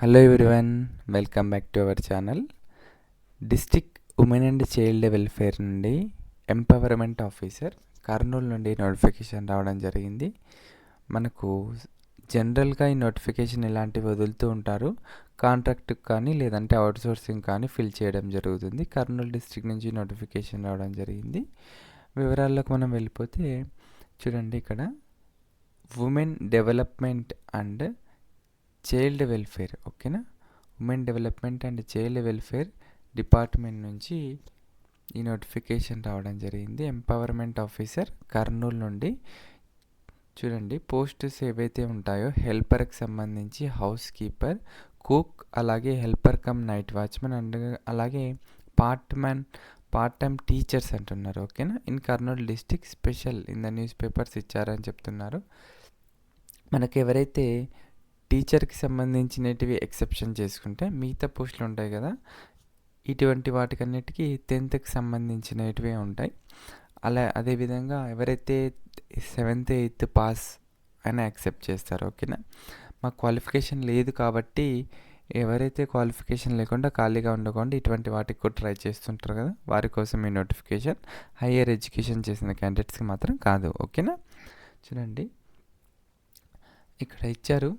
Hello everyone welcome back to our channel district women and child welfare నుండి empowerment officer Kurnool నుండి notification రావడం జరిగింది. మనకు జనరల్గా ఈ నోటిఫికేషన్ ఇలాంటివి వదులుతూ ఉంటారు కాంట్రాక్ట్ కానీ లేదంటే అవుట్సోర్సింగ్ కానీ ఫిల్ చేయడం జరుగుతుంది. కర్నూలు డిస్టిక్ నుంచి నోటిఫికేషన్ రావడం జరిగింది. వివరాల్లోకి మనం వెళ్ళిపోతే చూడండి ఇక్కడ women development and child welfare ఓకేనా women development and child welfare department నుంచి ఈ నోటిఫికేషన్ రావడం జరిగింది. ఎంపవర్మెంట్ ఆఫీసర్ కర్నూలు నుండి. చూడండి పోస్ట్స్ ఏవైతే ఉంటాయో హెల్పర్కి సంబంధించి హౌస్ కీపర్ కుక్ అలాగే helper cum night watchman and అలాగే part man part time teachers అంటున్నారు ఓకేనా in Kurnool district special in the newspapers ఇచ్చారని చెప్తున్నారు. మనకు ఎవరైతే టీచర్కి సంబంధించినటివి ఎక్సెప్షన్ చేసుకుంటే మిగతా పోస్టులు ఉంటాయి కదా ఇటువంటి వాటికన్నిటికీ టెన్త్కి సంబంధించినటివే ఉంటాయి. అలా అదేవిధంగా ఎవరైతే సెవెంత్ ఎయిత్ పాస్ అయినా యాక్సెప్ట్ చేస్తారు ఓకేనా? మా క్వాలిఫికేషన్ లేదు కాబట్టి ఎవరైతే క్వాలిఫికేషన్ లేకుండా ఖాళీగా ఉండకుండా ఇటువంటి వాటికి కూడా ట్రై చేస్తుంటారు కదా వారి కోసం ఈ నోటిఫికేషన్ హయ్యర్ ఎడ్యుకేషన్ చేసిన క్యాండిడేట్స్కి మాత్రం కాదు ఓకేనా? చూడండి. ఇక్కడ ఇచ్చారు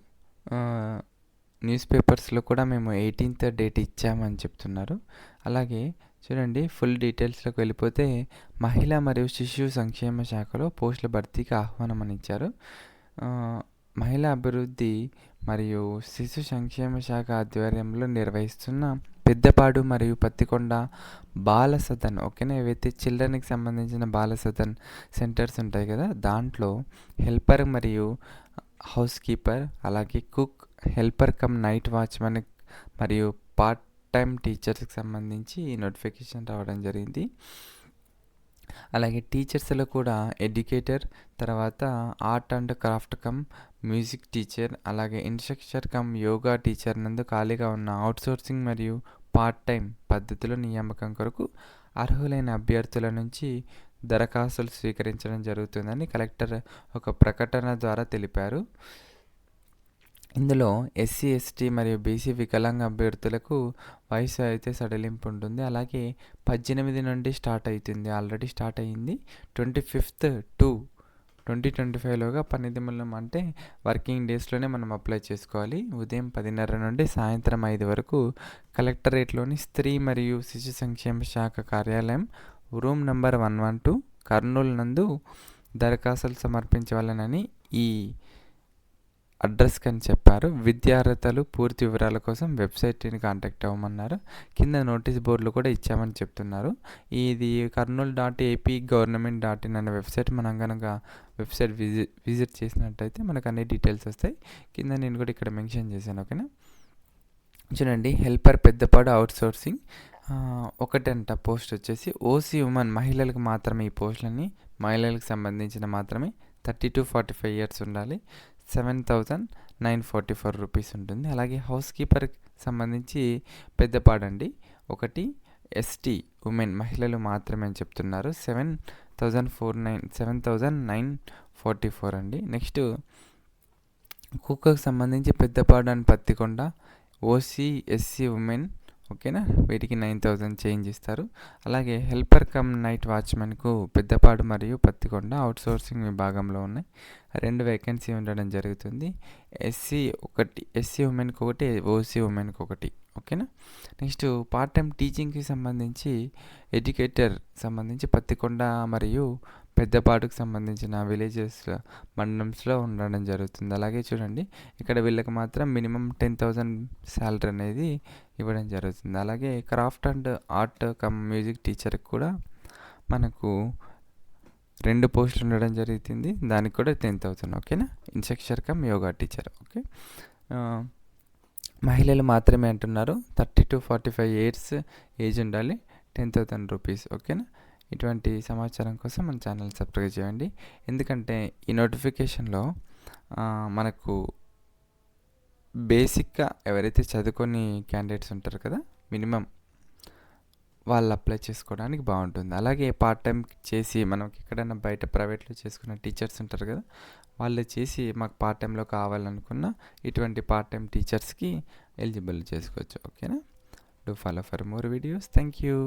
న్యూస్ పేపర్స్లో కూడా మేము ఎయిటీన్త్ డేట్ ఇచ్చామని చెప్తున్నారు. అలాగే చూడండి ఫుల్ డీటెయిల్స్లోకి వెళ్ళిపోతే మహిళా మరియు శిశు సంక్షేమ శాఖలో పోస్టుల భర్తీకి ఆహ్వానం అని ఇచ్చారు. మహిళా అభివృద్ధి మరియు శిశు సంక్షేమ శాఖ ఆధ్వర్యంలో నిర్వహిస్తున్న పెద్దపాడు మరియు పత్తికొండ బాల సదన్ ఓకేనా ఏవైతే చిల్డ్రన్కి సంబంధించిన బాల సదన్ సెంటర్స్ ఉంటాయి కదా దాంట్లో హెల్పర్ మరియు హౌస్ కీపర్ అలాగే cook helper cum night watchman మరియు పార్ట్ టైం టీచర్స్కి సంబంధించి ఈ నోటిఫికేషన్ రావడం జరిగింది. అలాగే టీచర్స్లో కూడా ఎడ్యుకేటర్ తర్వాత art and craft cum music teacher అలాగే ఇన్స్ట్రక్టర్ కమ్ యోగా టీచర్ నందు ఖాళీగా ఉన్న అవుట్సోర్సింగ్ మరియు పార్ట్ టైం పద్ధతిలో నియామకం కొరకు అర్హులైన అభ్యర్థుల నుంచి దరఖాస్తులు స్వీకరించడం జరుగుతుందని కలెక్టర్ ఒక ప్రకటన ద్వారా తెలిపారు. ఇందులో ఎస్సీ ఎస్టీ మరియు బీసీ వికలాంగ అభ్యర్థులకు వయసు అయితే సడలింపు ఉంటుంది అలాగే పద్దెనిమిది నుండి స్టార్ట్ అవుతుంది ఆల్రెడీ స్టార్ట్ అయ్యింది twenty fifth to twenty twenty ఫైవ్లోగా పనిదిమలం అంటే వర్కింగ్ డేస్లోనే మనం అప్లై చేసుకోవాలి. ఉదయం పదిన్నర నుండి సాయంత్రం ఐదు వరకు కలెక్టరేట్లోని స్త్రీ మరియు శిశు సంక్షేమ శాఖ కార్యాలయం room number one one two Kurnool నందు దరఖాస్తులు సమర్పించవాలనని ఈ అడ్రస్కి అని చెప్పారు. విద్యార్హతలు పూర్తి వివరాల కోసం వెబ్సైట్ని కాంటాక్ట్ అవ్వమన్నారు. కింద నోటీస్ బోర్డులు కూడా ఇచ్చామని చెప్తున్నారు. ఇది Kurnool dot AP government dot in అనే వెబ్సైట్. మనం కనుక వెబ్సైట్ విజిట్ విజిట్ చేసినట్టయితే మనకు అన్ని డీటెయిల్స్ వస్తాయి. కింద నేను కూడా ఇక్కడ మెన్షన్ చేశాను ఓకేనా? చూడండి హెల్పర్ పెద్దపాడు అవుట్ సోర్సింగ్ ఒకటంట పోస్ట్ వచ్చేసి ఓసీ ఉమెన్ మహిళలకు మాత్రమే ఈ పోస్టులని మహిళలకు సంబంధించిన మాత్రమే. Thirty to forty five years ఉండాలి. Seven thousand nine forty four rupees ఉంటుంది. అలాగే హౌస్ కీపర్కి సంబంధించి పెద్దపాడండి ఒకటి ఎస్టీ ఉమెన్ మహిళలు మాత్రమే అని చెప్తున్నారు. Seven thousand four nine seven thousand nine forty four అండి. నెక్స్ట్ కుక్కకు సంబంధించి పెద్దపాడు అని పత్తికొండ ఓసీ ఎస్సీ ఉమెన్ ఓకేనా? వీటికి నైన్ థౌజండ్ చేంజ్ ఇస్తారు. అలాగే హెల్పర్ కమ్ నైట్ వాచ్మెన్కు పెద్దపాడు మరియు పత్తికొండ అవుట్సోర్సింగ్ విభాగంలో ఉన్నాయి. రెండు వేకెన్సీ ఉండడం జరుగుతుంది. ఎస్సీ ఒకటి ఎస్సీ ఉమెన్కి ఒకటి ఓసీ ఉమెన్కి ఒకటి. ఓకేనా? నెక్స్ట్ పార్ట్ టైం టీచింగ్కి సంబంధించి ఎడ్యుకేటర్ సంబంధించి పత్తికొండ మరియు పెద్దపాటుకు సంబంధించిన విలేజెస్ మండలంస్లో ఉండడం జరుగుతుంది. అలాగే చూడండి ఇక్కడ వీళ్ళకి మాత్రం మినిమం టెన్ థౌజండ్ శాలరీ అనేది ఇవ్వడం జరుగుతుంది. అలాగే craft and art cum music టీచర్కి కూడా మనకు రెండు పోస్టులు ఉండడం జరుగుతుంది. దానికి కూడా టెన్ థౌసండ్ ఓకేనా? Instructor cum yoga teacher okay? మహిళలు మాత్రమే అంటున్నారు. Thirty to forty five years age ఉండాలి టెన్ థౌసండ్ రూపీస్ ఓకేనా? ఇటువంటి సమాచారం కోసం మన ఛానల్ సబ్స్క్రైబ్ చేయండి. ఎందుకంటే ఈ నోటిఫికేషన్లో మనకు బేసిక్గా ఎవరైతే చదువుకొని క్యాండిడేట్స్ ఉంటారు కదా మినిమం వాళ్ళు అప్లై చేసుకోవడానికి బాగుంటుంది. అలాగే పార్ట్ టైం చేసి మనకి ఎక్కడైనా బయట ప్రైవేట్లో చేసుకున్న టీచర్స్ ఉంటారు కదా వాళ్ళు చేసి మాకు పార్ట్ టైంలో కావాలనుకున్న ఇటువంటి పార్ట్ టైం టీచర్స్కి ఎలిజిబుల్ చేసుకోవచ్చు. ఓకేనా? Do follow for more videos thank you